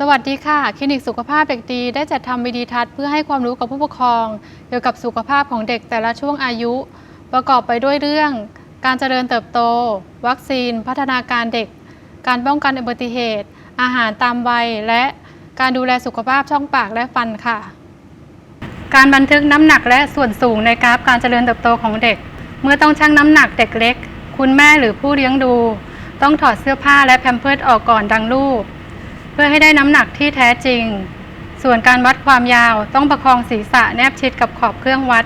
สวัสดีค่ะ คลินิกสุขภาพเด็กดี ได้จัดทำวิดีทัศน์เพื่อให้ความรู้กับผู้ปกครอง เกี่ยวกับสุขภาพของเด็กแต่ละช่วงอายุ ประกอบไปด้วยเรื่อง การเจริญเติบโต วัคซีน พัฒนาการเด็ก การป้องกันอุบัติเหตุ อาหารตามวัย และการดูแลสุขภาพช่องปากและฟันค่ะ การบันทึกน้ำหนักและส่วนสูงในกราฟการเจริญเติบโตของเด็ก เมื่อต้องชั่งน้ำหนักเด็กเล็ก คุณแม่หรือผู้เลี้ยงดู ต้องถอดเสื้อผ้าและแพมเพิร์สออกก่อนดังรูป พื่อให้ได้น้ำหนักที่แท้จริง ส่วนการวัดความยาวต้องประคองศีรษะแนบชิดกับขอบเครื่องวัด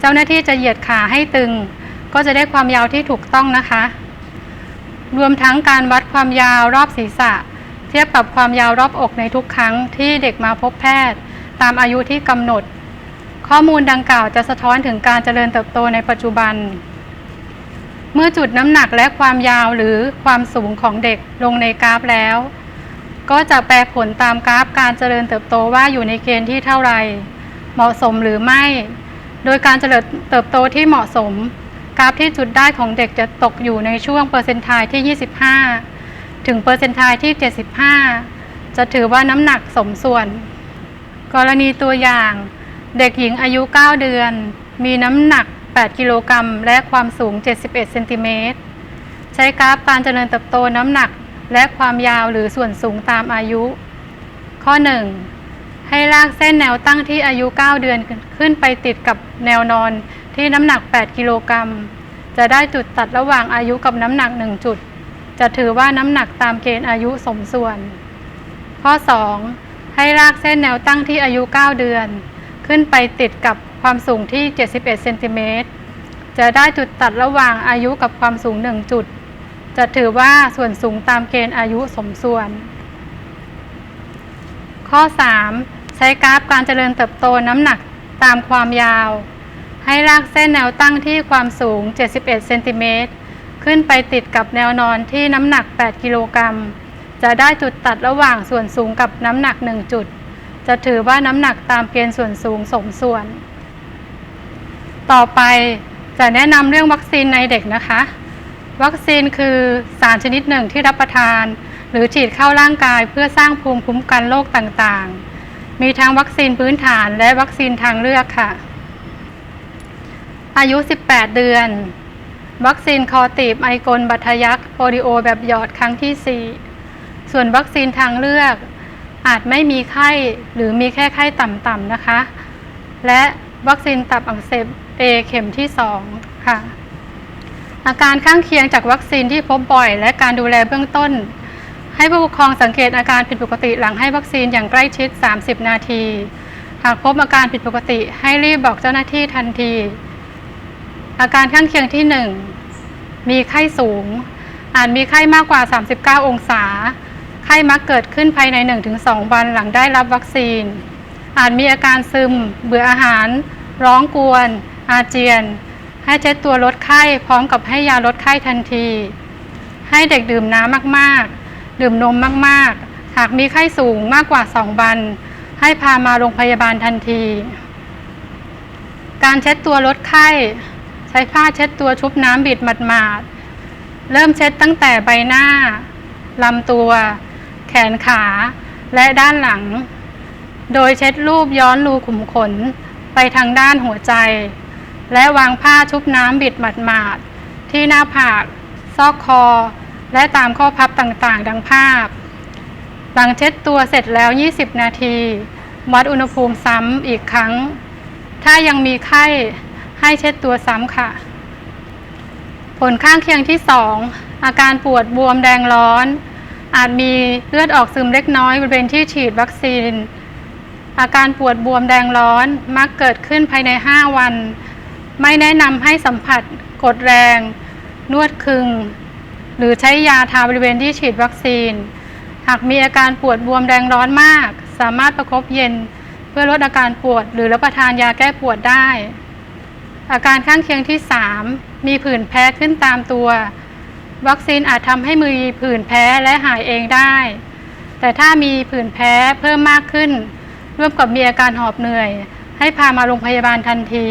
เจ้าหน้าที่จะเหยียดขาให้ตึง ก็จะได้ความยาวที่ถูกต้องนะคะ รวมทั้งการวัดความยาวรอบศีรษะ เทียบกับความยาวรอบอกในทุกครั้งที่เด็กมาพบแพทย์ ตามอายุที่กำหนด ข้อมูลดังกล่าวจะสะท้อนถึงการเจริญเติบโตในปัจจุบันเมื่อจุดน้ำหนักและความยาวหรือความสูงของเด็กลงในกราฟแล้ว ก็จะแปลผลตามกราฟการเจริญเติบโตว่าอยู่ในเกณฑ์ที่เท่าไหร่เหมาะสมหรือไม่ โดยการเจริญเติบโตที่เหมาะสม กราฟที่จุดได้ของเด็กจะตกอยู่ในช่วงเปอร์เซนต์ไทที่ 25 ถึงเปอร์เซนต์ไทที่ 75 จะถือว่าน้ำหนักสมส่วน กรณีตัวอย่าง เด็กหญิงอายุ 9 เดือน มีน้ำหนัก 8 กิโลกรัมและความสูง 71 เซนติเมตรใช้กราฟการเจริญเติบโตน้ำหนัก และความยาวหรือส่วนสูงตามอายุ ข้อ 1 ให้ลากเส้นแนวตั้งที่อายุ 9 เดือนขึ้นไปติดกับแนวนอนที่น้ำหนัก 8 กิโลกรัม จะได้จุดตัดระหว่างอายุกับน้ำหนัก 1 จุด จะถือว่าน้ำหนักตามเกณฑ์อายุสมส่วน ข้อ 2 ให้ลากเส้นแนวตั้งที่อายุ 9 เดือน ขึ้นไปติดกับความสูงที่ 71 เซนติเมตร จะได้จุดตัดระหว่างอายุกับความสูง 1 จุด จะถือว่าส่วนสูงตามเกณฑ์อายุสมส่วน ข้อ 3 ใช้กราฟการเจริญเติบโตน้ำหนักตามความยาว ให้ลากเส้นแนวตั้งที่ความสูง 71 เซนติเมตรขึ้นไปติดกับแนวนอนที่น้ำหนัก 8 กิโลกรัม จะได้จุดตัดระหว่างส่วนสูงกับน้ำหนัก 1 จุด จะถือว่าน้ำหนักตามเกณฑ์ส่วนสูงสมส่วน ต่อไปจะแนะนำเรื่องวัคซีนในเด็กนะคะ วัคซีนคือสารชนิดหนึ่งที่รับประทาน หรือฉีดเข้าร่างกายเพื่อสร้างภูมิคุ้มกันโรคต่างๆ มีทั้งวัคซีนพื้นฐานและวัคซีนทางเลือกค่ะ อายุ 18 เดือน วัคซีนคอตีบไอกลบัตทยักโปลิโอแบบหยอดครั้งที่ 4 ส่วนวัคซีนทางเลือก อาจไม่มีไข้หรือมีแค่ไข้ต่ำๆนะคะ และวัคซีนตับอักเสบ A เข็มที่ 2 ค่ะ อาการข้างเคียงจากวัคซีนที่พบบ่อย และการดูแลเบื้องต้น ให้ผู้ปกครองสังเกตอาการผิดปกติหลังให้วัคซีนอย่างใกล้ชิด 30 นาที หากพบอาการผิดปกติให้รีบบอกเจ้าหน้าที่ทันที อาการข้างเคียงที่ 1 มีไข้สูง อาจมีไข้มากกว่า 39 องศา ไข้มักเกิดขึ้นภายใน 1-2 วันหลังได้รับวัคซีน อาจมีอาการซึม เบื่ออาหาร ร้องกวน อาเจียน ให้เช็ดตัวลดไข้พร้อมกับให้ยาลดไข้ทันที ให้เด็กดื่มน้ำมากๆ ดื่มนมมากๆ หากมีไข้สูงมากกว่า2วัน ให้พามาโรงพยาบาลทันที การเช็ดตัวลดไข้ ใช้ผ้าเช็ดตัวชุบน้ำบิดหมาดๆ เริ่มเช็ดตั้งแต่ใบหน้าลำตัว แขนขาและด้านหลัง โดยเช็ดรูปย้อนรูขุมขนไปทางด้านหัวใจ และวางผ้าชุบน้ำบิดหมาดๆ ที่หน้าผาก ซอกคอ และตามข้อพับต่างๆ ดังภาพ หลังเช็ดตัวเสร็จแล้ว 20 นาทีวัดอุณหภูมิซ้ำอีกครั้ง ถ้ายังมีไข้ให้เช็ดตัวซ้ำค่ะ ผลข้างเคียงที่ 2 อาการปวดบวมแดงร้อน อาจมีเลือดออกซึมเล็กน้อยบริเวณที่ฉีดวัคซีน อาการปวดบวมแดงร้อนมักเกิดขึ้นภายใน 5 วัน ไม่แนะนำให้สัมผัส กดแรง นวดคึง หรือใช้ยาทาบริเวณที่ฉีดวัคซีน หากมีอาการปวดบวมแดงร้อนมาก สามารถประคบเย็นเพื่อลดอาการปวด หรือรับประทานยาแก้ปวดได้ อาการข้างเคียงที่ 3 มีผื่นแพ้ขึ้นตามตัว วัคซีนอาจทำให้มือผื่นแพ้และหายเองได้ แต่ถ้ามีผื่นแพ้เพิ่มมากขึ้น ร่วมกับมีอาการหอบเหนื่อย ให้พามาโรงพยาบาลทันที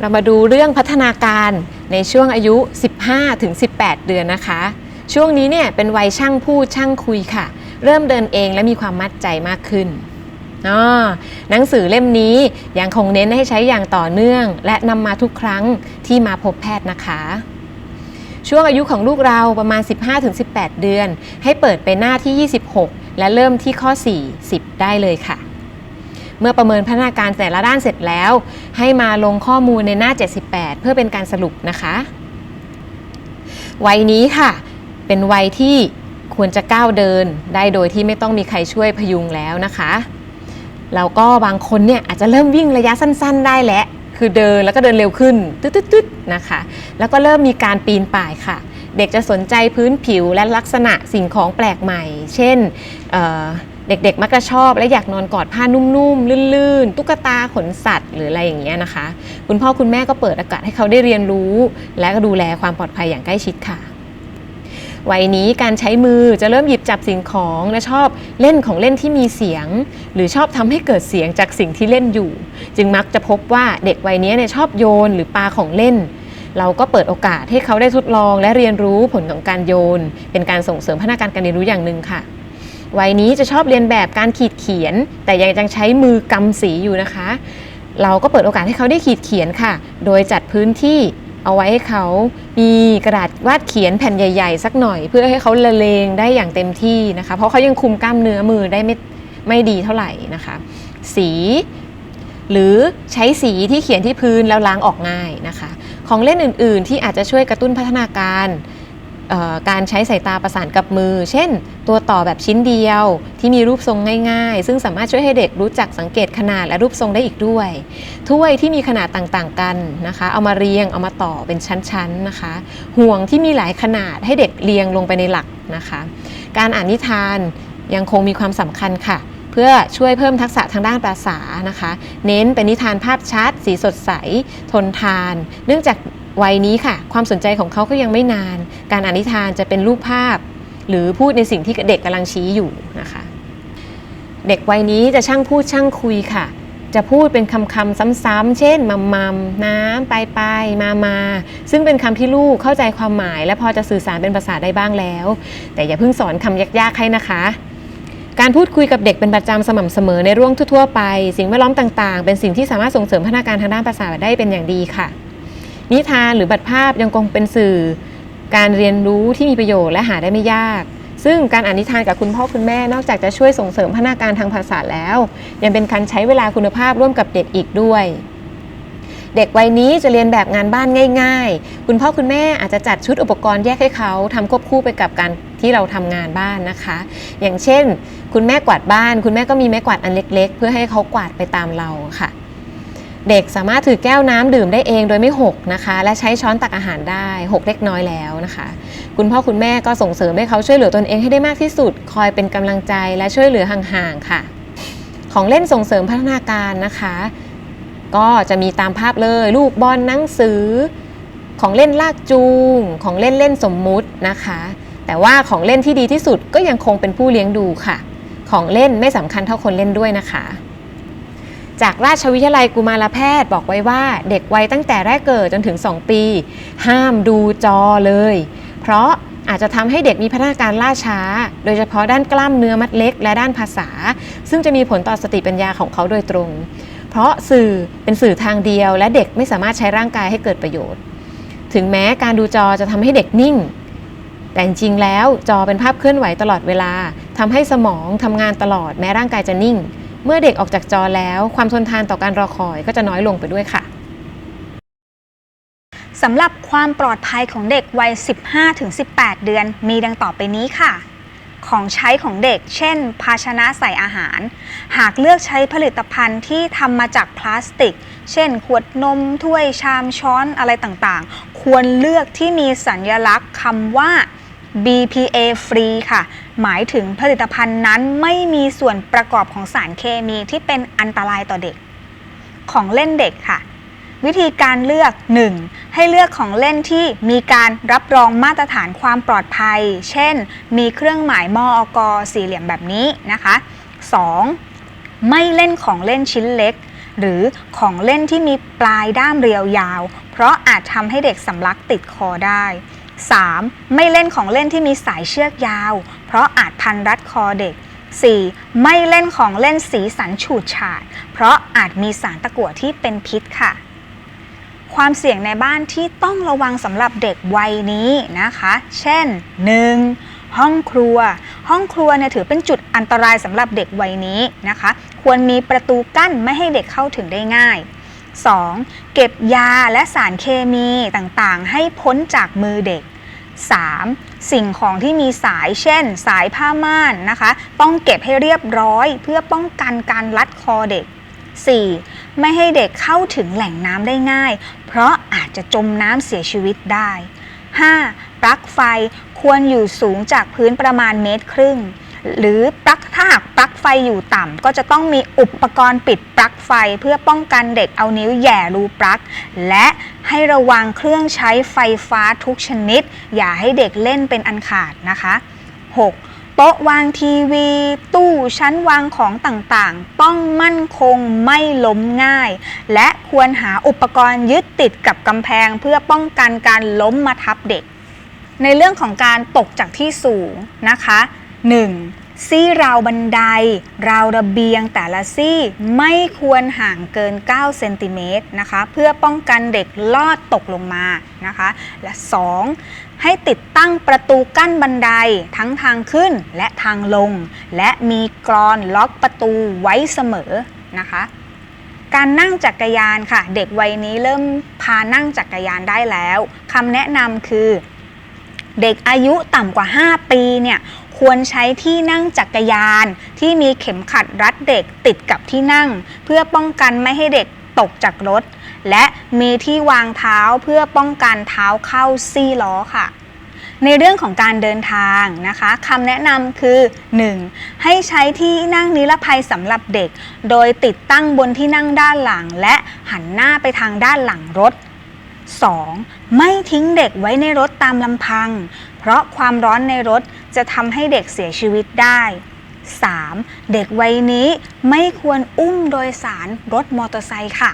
เรามาดูเรื่องพัฒนาการในช่วงอายุ 15-18 เดือนนะคะ ช่วงนี้เนี่ยเป็นวัยช่างพูดช่างคุยค่ะ เริ่มเดินเองและมีความมั่นใจมากขึ้นอ๋อหนังสือเล่มนี้ยังคงเน้นให้ใช้อย่างต่อเนื่อง และนำมาทุกครั้งที่มาพบแพทย์นะคะ ช่วงอายุของลูกเราประมาณ 15-18 เดือน ให้เปิดไปหน้าที่ 26 และเริ่มที่ข้อ 4 10 ได้เลยค่ะ เมื่อประเมินพัฒนาการแต่ละด้านเสร็จแล้ว ให้มาลงข้อมูลในหน้า 78 เพื่อเป็นการสรุปนะคะ วัยนี้ค่ะ เป็นวัยที่ควรจะก้าวเดินได้โดยที่ไม่ต้องมีใครช่วยพยุงแล้วนะคะแล้วก็บางคนเนี่ยอาจจะเริ่มวิ่งระยะสั้น ๆ ได้แล้วคือเดินแล้วก็เดินเร็วขึ้นตึ๊ดๆนะคะ แล้วก็เริ่มมีการปีนป่ายค่ะ เด็กจะสนใจพื้นผิวและลักษณะสิ่งของแปลกใหม่ เช่น เด็กๆ มักจะชอบและอยากนอนกอดผ้านุ่มๆ ลื่นๆ ตุ๊กตาขนสัตว์หรืออะไรอย่างเงี้ยนะคะ คุณพ่อคุณแม่ก็เปิดโอกาสให้เขาได้เรียนรู้ และก็ดูแลความปลอดภัยอย่างใกล้ชิดค่ะ วัยนี้การใช้มือจะเริ่มหยิบจับสิ่งของและชอบเล่นของเล่นที่มีเสียง หรือชอบทำให้เกิดเสียงจากสิ่งที่เล่นอยู่ จึงมักจะพบว่าเด็กวัยนี้เนี่ยชอบโยนหรือปาของเล่นเราก็เปิดโอกาสให้เขาได้ทดลองและเรียนรู้ผลของการโยน เป็นการส่งเสริมพัฒนาการการเรียนรู้อย่างหนึ่งค่ะ วัยนี้จะชอบเรียนแบบการขีดเขียน แต่ยังยังใช้มือกำสีอยู่นะคะ เราก็เปิดโอกาสให้เขาได้ขีดเขียนค่ะ โดยจัดพื้นที่เอาไว้ให้เขามีกระดาษวาดเขียนแผ่นใหญ่ ๆ สักหน่อย เพื่อให้เขาละเลงได้อย่างเต็มที่นะคะ เพราะเขายังคุมกล้ามเนื้อมือได้ไม่ไม่ดีเท่าไหร่นะคะ สี หรือใช้สีที่เขียนที่พื้นแล้วล้างออกง่ายนะคะ ของเล่นอื่น ๆ ที่อาจจะช่วยกระตุ้นพัฒนาการ การใช้สายตาประสานกับมือ เช่น ตัวต่อแบบชิ้นเดียวที่มีรูปทรงง่ายๆ ซึ่งสามารถช่วยให้เด็กรู้จักสังเกตขนาดและรูปทรงได้อีกด้วย ถ้วยที่มีขนาดต่างๆกันนะคะ เอามาเรียงเอามาต่อเป็นชั้นๆนะคะ ห่วงที่มีหลายขนาดให้เด็กเรียงลงไปในหลักนะคะ การอ่านนิทานยังคงมีความสำคัญค่ะ เพื่อช่วยเพิ่มทักษะทางด้านภาษานะคะ เน้นเป็นนิทานภาพชัด สีสดใส ทนทาน เนื่องจาก วัยนี้ค่ะ ความสนใจของเขาก็ยังไม่นาน การอ่านนิทานจะเป็นรูปภาพ หรือพูดในสิ่งที่เด็กกำลังชี้อยู่นะคะ เด็กวัยนี้จะช่างพูดช่างคุยค่ะ จะพูดเป็นคำคำๆซ้ำๆเช่นมัมมัมน้ำไปไปมามาซึ่งเป็นคำที่ลูกเข้าใจความหมาย และพอจะสื่อสารเป็นภาษาได้บ้างแล้ว แต่อย่าเพิ่งสอนคำยากๆให้นะคะการพูดคุยกับเด็กเป็นประจำสม่ำเสมอในเรื่องทั่วๆไป สิ่งแวดล้อมต่างๆ เป็นสิ่งที่สามารถส่งเสริมพัฒนาการทางด้านภาษาได้เป็นอย่างดีค่ะ นิทานหรือบัตรภาพยังคงเป็นสื่อ การเรียนรู้ที่มีประโยชน์และหาได้ไม่ยาก ซึ่งการอ่านนิทานกับคุณพ่อคุณแม่นอกจากจะช่วยส่งเสริมพัฒนาการทางภาษาแล้ว ยังเป็นการใช้เวลาคุณภาพร่วมกับเด็กอีกด้วยเด็กวัยนี้จะเรียนแบบงานบ้านง่าย ๆ คุณพ่อคุณแม่อาจจะจัดชุดอุปกรณ์แยกให้เขาทำควบคู่ไปกับการที่เราทำงานบ้านนะคะ อย่างเช่น คุณแม่กวาดบ้าน คุณแม่ก็มีไม้กวาดอันเล็ก ๆ เพื่อให้เขากวาดไปตามเราค่ะ เด็กสามารถถือแก้วน้ำดื่มได้เองโดยไม่หกนะคะ และใช้ช้อนตักอาหารได้หกเล็กน้อยแล้วนะคะ คุณพ่อคุณแม่ก็ส่งเสริมให้เขาช่วยเหลือตนเองให้ได้มากที่สุด คอยเป็นกำลังใจและช่วยเหลือห่างๆค่ะ ของเล่นส่งเสริมพัฒนาการนะคะ ก็จะมีตามภาพเลยลูกบอลหนังสือ ของเล่นลากจูง ของเล่นเล่นสมมุตินะคะ แต่ว่าของเล่นที่ดีที่สุดก็ยังคงเป็นผู้เลี้ยงดูค่ะ ของเล่นไม่สำคัญเท่าคนเล่นด้วยนะคะ จากราชวิทยาลัยกุมารแพทย์บอกไว้ว่าเด็กวัยตั้งแต่แรกเกิดจนถึง 2 ปี ห้ามดูจอเลย เพราะอาจจะทำให้เด็กมีพัฒนาการล่าช้า โดยเฉพาะด้านกล้ามเนื้อมัดเล็ก และด้านภาษา ซึ่งจะมีผลต่อสติปัญญาของเขาโดยตรง เพราะสื่อเป็นสื่อทางเดียว และเด็กไม่สามารถใช้ร่างกายให้เกิดประโยชน์ ถึงแม้การดูจอจะทำให้เด็กนิ่ง แต่จริงแล้วจอเป็นภาพเคลื่อนไหวตลอดเวลาทำให้สมองทำงานตลอดแม้ร่างกายจะนิ่ง เมื่อเด็กออกจากจอแล้ว ความทนทานต่อการรอคอยก็จะน้อยลงไปด้วยค่ะสำหรับความปลอดภัยของเด็กวัย 15-18 เดือน มีดังต่อไปนี้ค่ะ ของใช้ของเด็ก เช่น ภาชนะใส่อาหาร หากเลือกใช้ผลิตภัณฑ์ที่ทำมาจากพลาสติก เช่น ขวดนม ถ้วยชามช้อนอะไรต่างๆ ควรเลือกที่มีสัญลักษณ์คำว่า BPA free ค่ะ หมายถึงผลิตภัณฑ์นั้นไม่มีส่วนประกอบของสารเคมีที่เป็นอันตรายต่อเด็ก ของเล่นเด็กค่ะ วิธีการเลือก 1. ให้เลือกของเล่นที่มีการรับรองมาตรฐานความปลอดภัย เช่น มีเครื่องหมายมอกสี่เหลี่ยมแบบนี้นะคะ 2. ไม่เล่นของเล่นชิ้นเล็ก หรือของเล่นที่มีปลายด้ามเรียวยาว เพราะอาจทำให้เด็กสำลักติดคอได้ 3. ไม่เล่นของเล่นที่มีสายเชือกยาว เพราะอาจพันรัดคอเด็ก 4. ไม่เล่นของเล่นสีสันฉูดฉาด เพราะอาจมีสารตะกั่วที่เป็นพิษค่ะ ความเสี่ยงในบ้านที่ต้องระวังสำหรับเด็กวัยนี้นะคะ เช่น 1. ห้องครัว ห้องครัวเนี่ยถือเป็นจุดอันตรายสำหรับเด็กวัยนี้นะคะ ควรมีประตูกั้นไม่ให้เด็กเข้าถึงได้ง่าย 2. เก็บยาและสารเคมีต่างๆ ให้พ้นจากมือเด็ก 3. สิ่งของที่มีสายเช่น สายผ้าม่านนะคะ ต้องเก็บให้เรียบร้อย เพื่อป้องกันการลัดคอเด็ก 4. ไม่ให้เด็กเข้าถึงแหล่งน้ำได้ง่าย เพราะอาจจะจมน้ำเสียชีวิตได้ 5. ปลั๊กไฟควรอยู่สูงจากพื้นประมาณเมตรครึ่ง หรือปลั๊ก ฟอยู่ต่ำก็จะต้องมีอุปกรณ์ปิดปลั๊กไฟ เพื่อป้องกันเด็กเอานิ้วแย่รูปลั๊ก และให้ระวังเครื่องใช้ไฟฟ้าทุกชนิด อย่าให้เด็กเล่นเป็นอันขาดนะคะ 6. โต๊ะวางทีวี ตู้ชั้นวางของต่างๆ ต้องมั่นคงไม่ล้มง่าย และควรหาอุปกรณ์ยึดติดกับกำแพงเพื่อป้องกันการล้มมาทับเด็ก ในเรื่องของการตกจากที่สูงนะคะ 1. ซี่ราวบันได ราวระเบียงแต่ละซี่ไม่ควรห่างเกิน 9 เซนติเมตรนะคะ เพื่อป้องกันเด็กลอดตกลงมานะคะ และ 2. ให้ติดตั้งประตูกั้นบันไดทั้งทางขึ้นและทางลง และมีกรอนล็อกประตูไว้เสมอนะคะการนั่งจักรยานค่ะ เด็กวัยนี้เริ่มพานั่งจักรยานได้แล้วคำแนะนำคือ เด็กอายุต่ำกว่า 5 ปีเนี่ย ควรใช้ที่นั่งจักรยาน ที่มีเข็มขัดรัดเด็กติดกับที่นั่ง เพื่อป้องกันไม่ให้เด็กตกจากรถ และมีที่วางเท้าเพื่อป้องกันเท้าเข้าซี่ล้อค่ะ ในเรื่องของการเดินทางนะคะคำแนะนำคือ 1. ให้ใช้ที่นั่งนิรภัยสำหรับเด็ก โดยติดตั้งบนที่นั่งด้านหลัง และหันหน้าไปทางด้านหลังรถ 2. ไม่ทิ้งเด็กไว้ในรถตามลำพัง เพราะความร้อนในรถจะทำให้เด็กเสียชีวิตได้ 3. เด็กวัยนี้ไม่ควรอุ้มโดยสารรถมอเตอร์ไซค์ค่ะ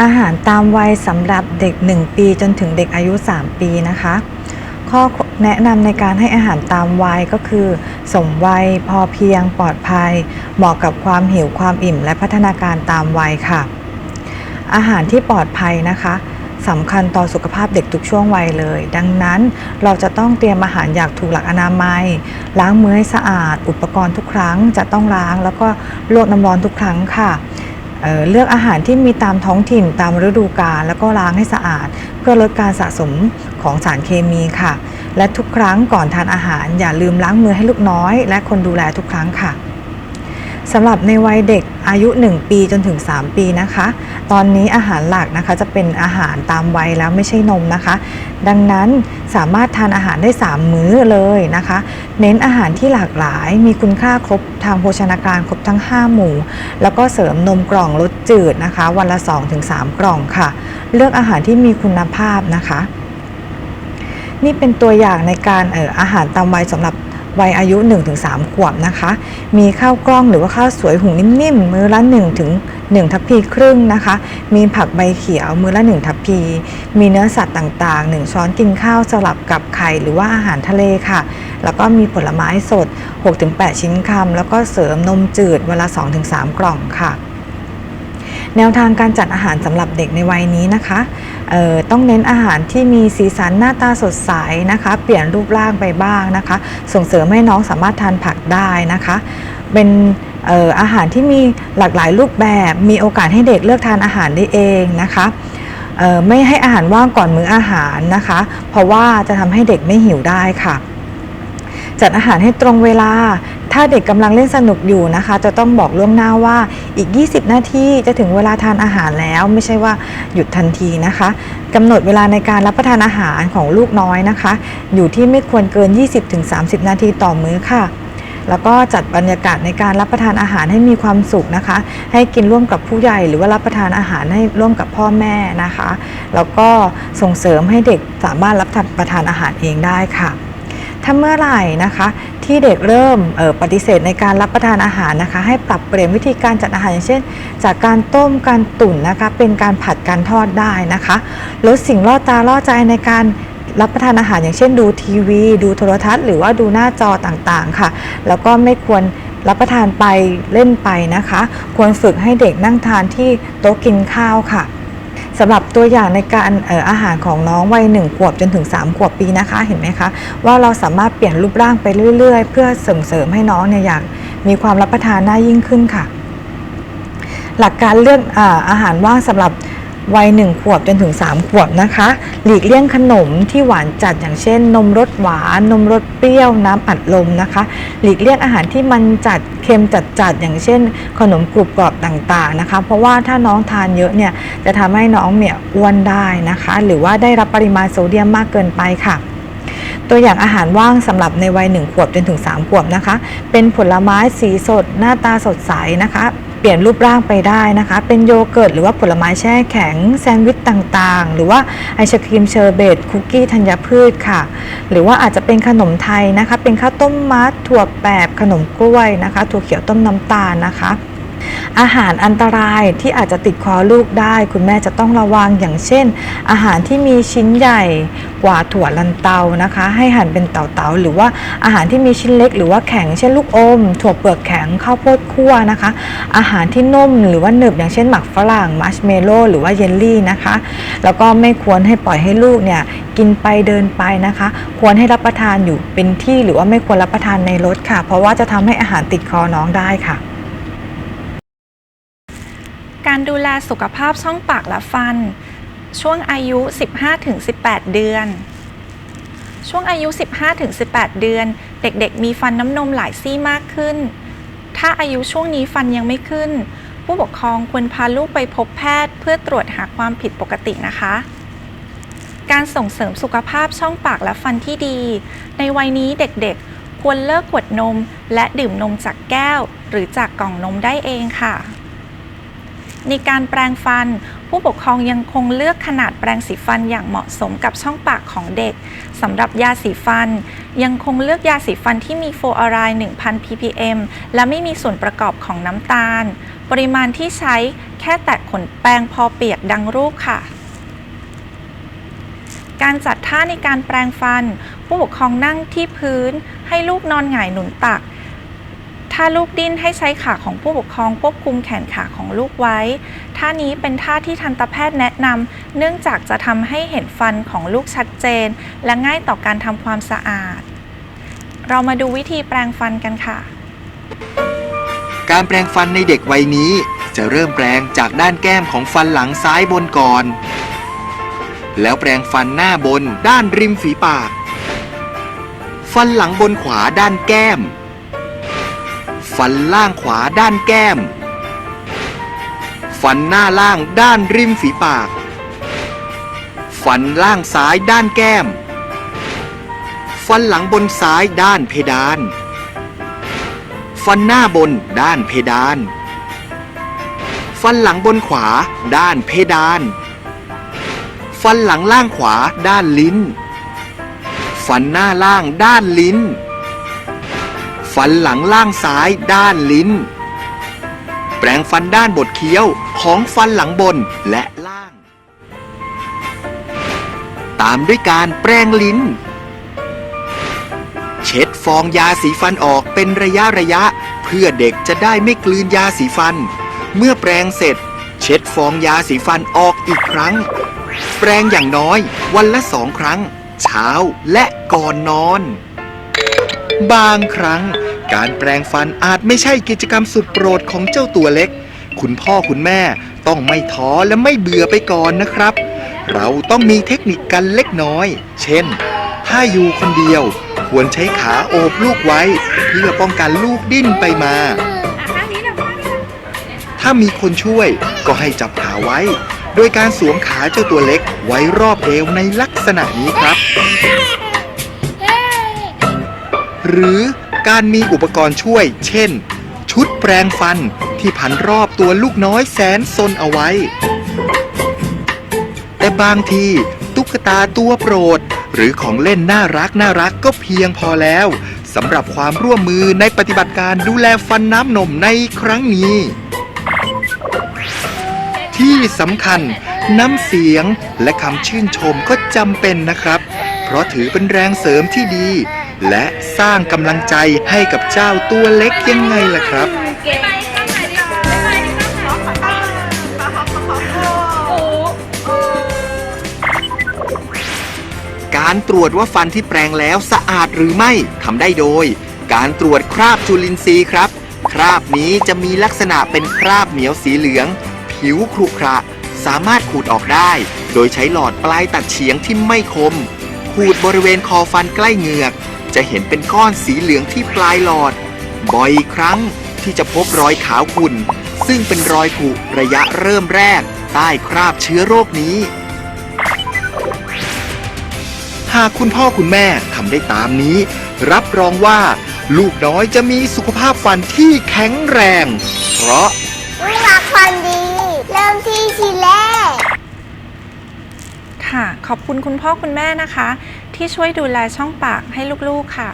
อาหารตามวัยสำหรับเด็ก 1 ปีจนถึงเด็กอายุ 3 ปีนะคะ ข้อแนะนำในการให้อาหารตามวัยก็คือ สมวัยพอเพียงปลอดภัย เหมาะกับความหิวความอิ่มและพัฒนาการตามวัยค่ะ อาหารที่ปลอดภัยนะคะ สำคัญต่อสุขภาพเด็กทุกช่วงวัยเลย ดังนั้นเราจะต้องเตรียมอาหารอย่างถูกหลักอนามัย ล้างมือให้สะอาด อุปกรณ์ทุกครั้งจะต้องล้าง แล้วก็ลวกน้ำร้อนทุกครั้งค่ะเเลือกอาหารที่มีตามท้องถิ่นตามฤดูกาลแล้วก็ล้างให้สะอาด เพื่อลดการสะสมของสารเคมีค่ะ และทุกครั้งก่อนทานอาหารอย่าลืมล้างมือให้ลูกน้อย และคนดูแลทุกครั้งค่ะ สำหรับในวัยเด็กอายุ 1 ปีจนถึง 3 ปีนะคะ ตอนนี้อาหารหลักนะคะจะเป็นอาหารตามวัยแล้วไม่ใช่นมนะคะ ดังนั้นสามารถทานอาหารได้ 3 มื้อเลยนะคะ เน้นอาหารที่หลากหลายมีคุณค่าครบทางโภชนาการครบทั้ง 5 หมู่ แล้วก็เสริมนมกล่องรสจืดนะคะ วันละ 2-3 กล่องค่ะ เลือกอาหารที่มีคุณภาพนะคะ นี่เป็นตัวอย่างในการเอออาหารตามวัยสำหรับ วัยอายุ 1-3 ขวบนะคะ มีข้าวกล้องหรือว่าข้าวสวยหุงนิ่มๆ มื้อละ1ถึง1ทัพพีครึ่งนะคะ มีผักใบเขียวมื้อละ 1 ทัพพี มีเนื้อสัตว์ต่างๆ 1 ช้อนกินข้าวสลับกับไข่หรือว่าอาหารทะเลค่ะ แล้วก็มีผลไม้สด 6-8 ชิ้นคำแล้วก็เสริมนมจืดวันละ 2-3 กล่องค่ะ แนวทางการจัดอาหารสำหรับเด็กในวัยนี้นะคะ ต้องเน้นอาหารที่มีสีสันหน้าตาสดใสนะคะ เปลี่ยนรูปร่างไปบ้างนะคะ ส่งเสริมให้น้องสามารถทานผักได้นะคะ เป็นอาหารที่มีหลากหลายรูปแบบ มีโอกาสให้เด็กเลือกทานอาหารได้เองนะคะไม่ให้อาหารว่างก่อนมื้ออาหารนะคะ เพราะว่าจะทำให้เด็กไม่หิวได้ค่ะ จัดอาหารให้ตรงเวลา ถ้าเด็กกำลังเล่นสนุกอยู่นะคะ จะต้องบอกล่วงหน้าว่าอีก 20 นาทีจะถึงเวลาทานอาหารแล้วไม่ใช่ว่าหยุดทันทีนะคะกำหนดเวลาในการรับประทานอาหารของลูกน้อยนะคะ อยู่ที่ไม่ควรเกิน 20-30 นาทีต่อมื้อค่ะแล้วก็จัดบรรยากาศในการรับประทานอาหารให้มีความสุขนะคะ ให้กินร่วมกับผู้ใหญ่ หรือว่ารับประทานอาหารให้ร่วมกับพ่อแม่นะคะ แล้วก็ส่งเสริมให้เด็กสามารถรับประทานอาหารเองได้ค่ะ ถ้าเมื่อไหร่นะคะ ที่เด็กเริ่มออปฏิเสธในการรับประทานอาหารนะคะ ให้ปรับเปลี่ยนวิธีการจัดอาหารอย่างเช่น จากการต้มการตุ๋นนะคะ เป็นการผัดการทอดได้นะคะลดสิ่งล่อตาล่อใจในการรับประทานอาหารอย่างเช่นดูทีวี ดูโทรทัศน์ หรือว่าดูหน้าจอต่างๆค่ะ แล้วก็ไม่ควรรับประทานไปเล่นไปนะคะ ควรฝึกให้เด็กนั่งทานที่โต๊ะกินข้าวค่ะ สำหรับตัวอย่างในการอออาหารของน้องวัย1ขวบจนถึง 3 ขวบปีนะคะเห็นไหมคะว่าเราสามารถเปลี่ยนรูปร่างไปเรื่อย ๆ เพื่อส่งเสริมให้น้องเนี่ยอยากมีความรับประทานน่ายิ่งขึ้นค่ะ หลักการเลือกอาอาหารว่างสำหรับ วัยหนึ่งขวบจนถึง 3 ขวบนะคะ หลีกเลี่ยงขนมที่หวานจัดอย่างเช่น นมรสหวาน นมรสเปรี้ยว น้ำอัดลมนะคะ หลีกเลี่ยงอาหารที่มันจัดเค็มจัดๆอย่างเช่น ขนมกรุบกรอบต่างๆนะคะ เพราะว่าถ้าน้องทานเยอะเนี่ยจะทำให้น้องเนี่ยอ้วนได้นะคะ หรือว่าได้รับปริมาณโซเดียมมากเกินไปค่ะตัวอย่างอาหารว่างสำหรับในวัย 1 ขวบจนถึง 3 ขวบนะคะ เป็นผลไม้สีสด หน้าตาสดใสนะคะ ลี่ยนรูปร่างไปได้นะคะ เป็นโยเกิร์ตหรือว่าผลไม้แช่แข็งแซนด์วิชต่างๆ หรือว่าไอศครีมเชอร์เบตคุกกี้ธัญพืชค่ะ หรือว่าอาจจะเป็นขนมไทยนะคะ เป็นข้าวต้มมัดถั่วแปบขนมกล้วยนะคะ ถั่วเขียวต้มน้ำตาลนะคะ อาหารอันตรายที่อาจจะติดคอลูกได้ คุณแม่จะต้องระวังอย่างเช่น อาหารที่มีชิ้นใหญ่กว่าถั่วลันเตานะคะ ให้หั่นเป็นเต๋าๆหรือว่าอาหารที่มีชิ้นเล็ก หรือว่าแข็งเช่นลูกอม ถั่วเปลือกแข็งข้าวโพดคั่วนะคะ อาหารที่นุ่มหรือว่าหนึบอย่างเช่นหมักฝรั่งมัชเมลโล่หรือว่าเยลลี่นะคะแล้วก็ไม่ควรให้ปล่อยให้ลูกเนี่ยกินไปเดินไปนะคะ ควรให้รับประทานอยู่เป็นที่หรือว่าไม่ควรรับประทานในรถค่ะ เพราะว่าจะทำให้อาหารติดคอน้องได้ค่ะ การดูแลสุขภาพช่องปากและฟัน ช่วงอายุ 15-18 เดือน ช่วงอายุ 15-18 เดือน เด็กๆ มีฟันน้ำนมหลายซี่มากขึ้น ถ้าอายุช่วงนี้ฟันยังไม่ขึ้น ผู้ปกครองควรพาลูกไปพบแพทย์ เพื่อตรวจหาความผิดปกตินะคะ การส่งเสริมสุขภาพช่องปากและฟันที่ดี ในวัยนี้เด็กๆ ควรเลิกขวดนม และดื่มนมจากแก้ว หรือจากกล่องนมได้เองค่ะ ในการแปรงฟัน ผู้ปกครองยังคงเลือกขนาดแปรงสีฟันอย่างเหมาะสมกับช่องปากของเด็กสำหรับยาสีฟัน ยังคงเลือกยาสีฟันที่มีโฟอารายน์1,000 ppm และไม่มีส่วนประกอบของน้ำตาล ปริมาณที่ใช้แค่แตะขนแปรงพอเปียกดังรูปค่ะการจัดท่าในการแปรงฟัน ผู้ปกครองนั่งที่พื้น ให้ลูกนอนหงายหนุนตัก ถ้าลูกดิ้นให้ใช้ขาของผู้ปกครองควบคุมแขนขาของลูกไว้ ท่านี้เป็นท่าที่ทันตแพทย์แนะนำเนื่องจากจะทำให้เห็นฟันของลูกชัดเจน และง่ายต่อการทำความสะอาด เรามาดูวิธีแปรงฟันกันค่ะ การแปรงฟันในเด็กวัยนี้ จะเริ่มแปรงจากด้านแก้มของฟันหลังซ้ายบนก่อน แล้วแปรงฟันหน้าบนด้านริมฝีปาก ฟันหลังบนขวาด้านแก้ม ฟันล่างขวาด้านแก้ม ฟันหน้าล่างด้านริมฝีปาก ฟันล่างซ้ายด้านแก้ม ฟันหลังบนซ้ายด้านเพดาน ฟันหน้าบนด้านเพดาน ฟันหลังบนขวาด้านเพดาน ฟันหลังล่างขวาด้านลิ้น ฟันหน้าล่างด้านลิ้น ฟันหลังล่างซ้ายด้านลิ้น แปรงฟันด้านบดเคี้ยวของฟันหลังบนและล่าง ตามด้วยการแปรงลิ้น เช็ดฟองยาสีฟันออกเป็นระยะระยะ เพื่อเด็กจะได้ไม่กลืนยาสีฟัน เมื่อแปรงเสร็จ เช็ดฟองยาสีฟันออกอีกครั้ง แปรงอย่างน้อยวันละสองครั้ง เช้าและก่อนนอน บางครั้ง การแปรงฟันอาจไม่ใช่กิจกรรมสุดโปรดของเจ้าตัวเล็ก คุณพ่อคุณแม่ต้องไม่ท้อและไม่เบื่อไปก่อนนะครับ เราต้องมีเทคนิคกันเล็กน้อย เช่น ถ้าอยู่คนเดียว ควรใช้ขาโอบลูกไว้ เพื่อป้องกันลูกดิ้นไปมา ถ้ามีคนช่วยก็ให้จับขาไว้ โดยการสวมขาเจ้าตัวเล็กไว้รอบเอวในลักษณะนี้ครับ หรือการมีอุปกรณ์ช่วย เช่น ชุดแปรงฟันที่พันรอบตัวลูกน้อยแสนซนเอาไว้ แต่บางทีตุ๊กตาตัวโปรด หรือของเล่นน่ารักน่ารักก็เพียงพอแล้วสำหรับความร่วมมือในปฏิบัติการดูแลฟันน้ำนมในครั้งนี้ ที่สำคัญน้ำเสียงและคำชื่นชมก็จำเป็นนะครับ เพราะถือเป็นแรงเสริมที่ดี และสร้างกำลังใจให้กับเจ้าตัวเล็กยังไงล่ะครับการตรวจว่าฟันที่แปลงแล้วสะอาดหรือไม่ทำได้โดย การตรวจคราบจุลินทรีย์ครับ คราบนี้จะมีลักษณะเป็นคราบเหนียวสีเหลือง ผิวครุขระสามารถขูดออกได้ โดยใช้หลอดปลายตัดเฉียงที่ไม่คม ขูดบริเวณคอฟันใกล้เหงือก จะเห็นเป็นก้อนสีเหลืองที่ปลายหลอด บ่อยครั้งที่จะพบรอยขาวขุ่น ซึ่งเป็นรอยผุระยะเริ่มแรก ใต้คราบเชื้อโรคนี้ หากคุณพ่อคุณแม่ทำได้ตามนี้ รับรองว่า ลูกน้อยจะมีสุขภาพฟันที่แข็งแรง เพราะรักฟันดี เริ่มที่ทีแรก ค่ะ ขอบคุณคุณพ่อคุณแม่นะคะ ที่ช่วยดูแลช่องปากให้ลูกๆค่ะ